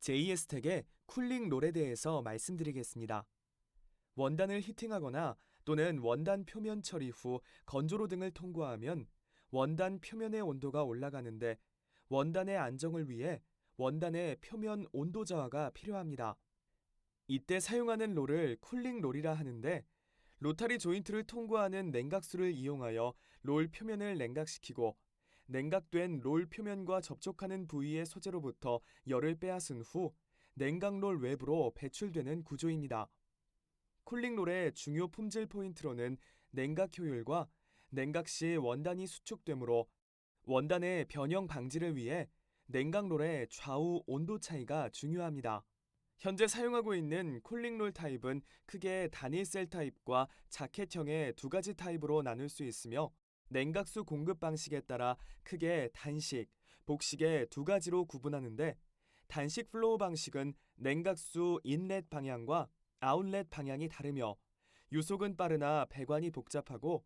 JS텍의 쿨링 롤에 대해서 말씀드리겠습니다. 원단을 히팅하거나 또는 원단 표면 처리 후 건조로 등을 통과하면 원단 표면의 온도가 올라가는데 원단의 안정을 위해 원단의 표면 온도 저하가 필요합니다. 이때 사용하는 롤을 쿨링 롤이라 하는데 로타리 조인트를 통과하는 냉각수를 이용하여 롤 표면을 냉각시키고 냉각된 롤 표면과 접촉하는 부위의 소재로부터 열을 빼앗은 후 냉각롤 외부로 배출되는 구조입니다. 쿨링롤의 중요 품질 포인트로는 냉각 효율과 냉각 시 원단이 수축되므로 원단의 변형 방지를 위해 냉각롤의 좌우 온도 차이가 중요합니다. 현재 사용하고 있는 쿨링롤 타입은 크게 단일 셀 타입과 자켓형의 두 가지 타입으로 나눌 수 있으며 냉각수 공급 방식에 따라 크게 단식, 복식의 두 가지로 구분하는데 단식 플로우 방식은 냉각수 인렛 방향과 아웃렛 방향이 다르며 유속은 빠르나 배관이 복잡하고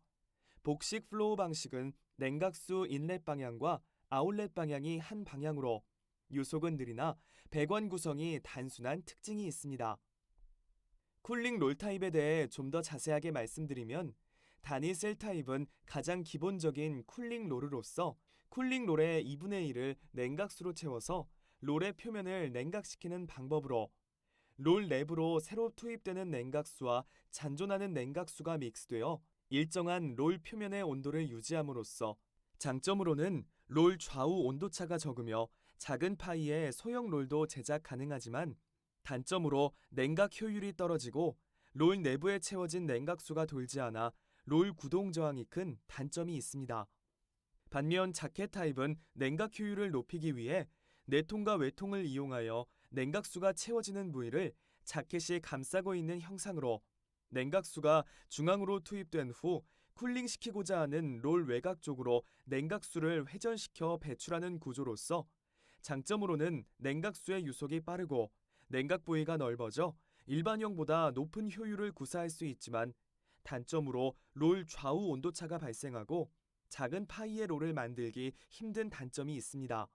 복식 플로우 방식은 냉각수 인렛 방향과 아웃렛 방향이 한 방향으로 유속은 느리나 배관 구성이 단순한 특징이 있습니다. 쿨링 롤 타입에 대해 좀 더 자세하게 말씀드리면 단위 셀 타입은 가장 기본적인 쿨링 롤으로서 쿨링 롤의 2분의 1을 냉각수로 채워서 롤의 표면을 냉각시키는 방법으로 롤 내부로 새로 투입되는 냉각수와 잔존하는 냉각수가 믹스되어 일정한 롤 표면의 온도를 유지함으로써 장점으로는 롤 좌우 온도차가 적으며 작은 파이의 소형 롤도 제작 가능하지만 단점으로 냉각 효율이 떨어지고 롤 내부에 채워진 냉각수가 돌지 않아 롤 구동 저항이 큰 단점이 있습니다. 반면 자켓 타입은 냉각 효율을 높이기 위해 내통과 외통을 이용하여 냉각수가 채워지는 부위를 자켓이 감싸고 있는 형상으로 냉각수가 중앙으로 투입된 후 쿨링시키고자 하는 롤 외곽 쪽으로 냉각수를 회전시켜 배출하는 구조로서 장점으로는 냉각수의 유속이 빠르고 냉각 부위가 넓어져 일반형보다 높은 효율을 구사할 수 있지만 단점으로 롤 좌우 온도차가 발생하고 작은 파이의 롤을 만들기 힘든 단점이 있습니다.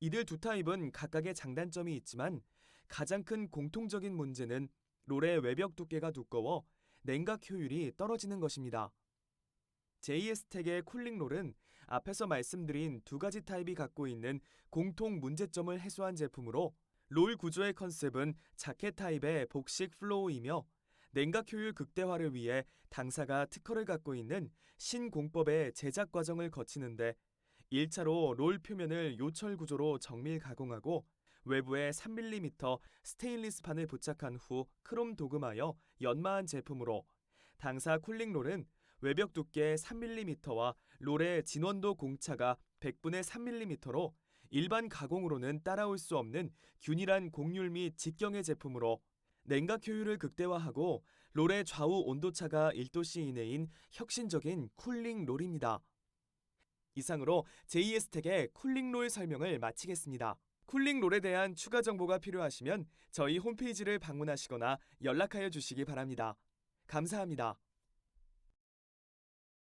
이들 두 타입은 각각의 장단점이 있지만 가장 큰 공통적인 문제는 롤의 외벽 두께가 두꺼워 냉각 효율이 떨어지는 것입니다. JS텍의 쿨링 롤은 앞에서 말씀드린 두 가지 타입이 갖고 있는 공통 문제점을 해소한 제품으로 롤 구조의 컨셉은 자켓 타입의 복식 플로우이며 냉각 효율 극대화를 위해 당사가 특허를 갖고 있는 신공법의 제작 과정을 거치는데 1차로 롤 표면을 요철 구조로 정밀 가공하고 외부에 3mm 스테인리스 판을 부착한 후 크롬 도금하여 연마한 제품으로 당사 쿨링 롤은 외벽 두께 3mm와 롤의 진원도 공차가 100분의 3mm로 일반 가공으로는 따라올 수 없는 균일한 곡률 및 직경의 제품으로 냉각 효율을 극대화하고 롤의 좌우 온도차가 1도씨 이내인 혁신적인 쿨링 롤입니다. 이상으로 JS텍의 쿨링 롤 설명을 마치겠습니다. 쿨링 롤에 대한 추가 정보가 필요하시면 저희 홈페이지를 방문하시거나 연락하여 주시기 바랍니다. 감사합니다.